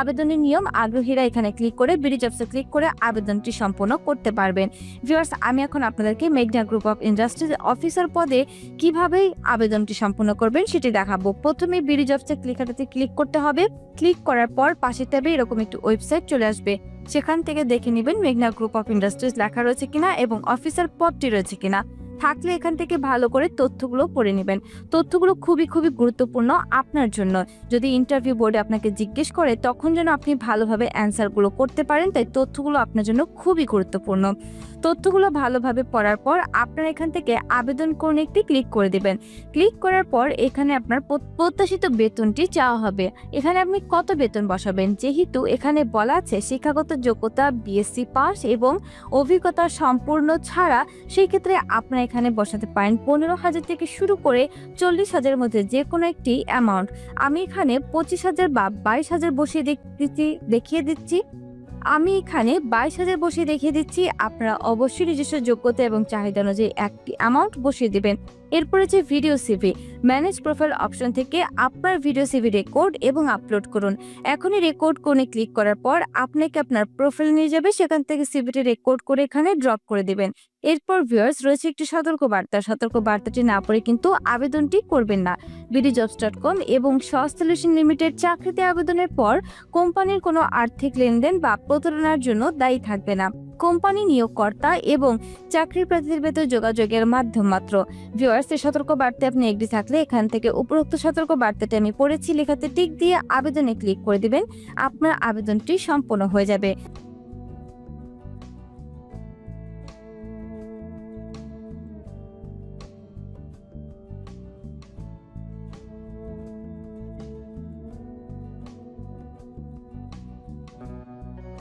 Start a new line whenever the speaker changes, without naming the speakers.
আবেদনের নিয়ম আগ্রহীরা এখানে ক্লিক করে বিডি জবসে ক্লিক করে আবেদনটি সম্পন্ন করতে পারবেন। ভিউয়ার্স আমি এখন আপনাদেরকে মেঘনা গ্রুপ অফ ইন্ডাস্ট্রিজ অফিসার পদে কীভাবে আবেদনটি সম্পন্ন করবেন সেটি দেখাবো। প্রথমে বিডি জবসে ক্লিকাটাতে ক্লিক করতে হবে। ক্লিক করার পর পাশে ট্যাবে এরকম একটি ওয়েবসাইট চলে আসবে। সেখান থেকে দেখে নেবেন মেঘনা গ্রুপ অফ ইন্ডাস্ট্রিজ লেখা রয়েছে কিনা এবং অফিসার পদটি রয়েছে কিনা। থাকলে এখান থেকে ভালো করে তথ্যগুলো পড়ে নেবেন। তথ্যগুলো খুবই খুবই গুরুত্বপূর্ণ আপনার জন্য। যদি ইন্টারভিউ বোর্ডে আপনাকে জিজ্ঞেস করে, তখন যেন আপনি ভালোভাবে অ্যান্সারগুলো করতে পারেন, তাই তথ্যগুলো আপনার জন্য খুবই গুরুত্বপূর্ণ। তথ্যগুলো ভালোভাবে পড়ার পর আপনার এখান থেকে আবেদন করুন একটি ক্লিক করে দিবেন। ক্লিক করার পর এখানে আপনার প্রত্যাশিত বেতনটি চাওয়া হবে। এখানে আপনি কত বেতন বসাবেন? যেহেতু এখানে বলা আছে শিক্ষাগত যোগ্যতা বিএসসি পাস এবং অভিজ্ঞতা সম্পূর্ণ ছাড়া, সেই ক্ষেত্রে আপনারা এখানে বসাতে পারেন পনেরো হাজার থেকে শুরু করে চল্লিশ হাজারের মধ্যে যে কোনো একটি অ্যামাউন্ট আমি এখানে পঁচিশ হাজার বা বাইশ হাজার বসিয়ে দিচ্ছি দেখিয়ে দিচ্ছি। আমি এখানে বাইশ হাজার বসিয়ে দেখিয়ে দিচ্ছি। আপনারা অবশ্যই নিজস্ব যোগ্যতা এবং চাহিদা অনুযায়ী একটি অ্যামাউন্ট বসিয়ে দিবেন। এরপরে যে video CV manage profile option থেকে আপনার ভিডিও সিভি রেকর্ড এবং আপলোড করুন। এখনই রেকর্ড কোণে ক্লিক করার পর আপনাকে আপনার প্রোফাইল নিয়ে যাবে, সেখান থেকে সিভিটি রেকর্ড করে এখানে ড্রপ করে দেবেন। এরপর ভিউয়ার্স রয়েছে একটি সতর্ক বার্তা সতর্ক বার্তাটি না পড়ে কিন্তু আবেদনটি করবেন না। বিডি জবস ডট কম এবং সলিউশন লিমিটেড চাকরিতে আবেদনের পর কোম্পানির কোনো আর্থিক লেনদেন বা প্রতারণার জন্য দায়ী থাকবে না। কোম্পানি নিয়োগকর্তা এবং চাকরির প্রার্থীদের ভেতর যোগাযোগের মাধ্যম মাত্র। ভিউয়ার্স, এই সতর্ক বার্তায় আপনি এগ্রি থাকলে এখান থেকে উপরোক্ত সতর্ক বার্তাটি আমি পড়েছি। লেখাতে টিক দিয়ে আবেদনে ক্লিক করে দিবেন। আপনার আবেদনটি সম্পন্ন হয়ে যাবে।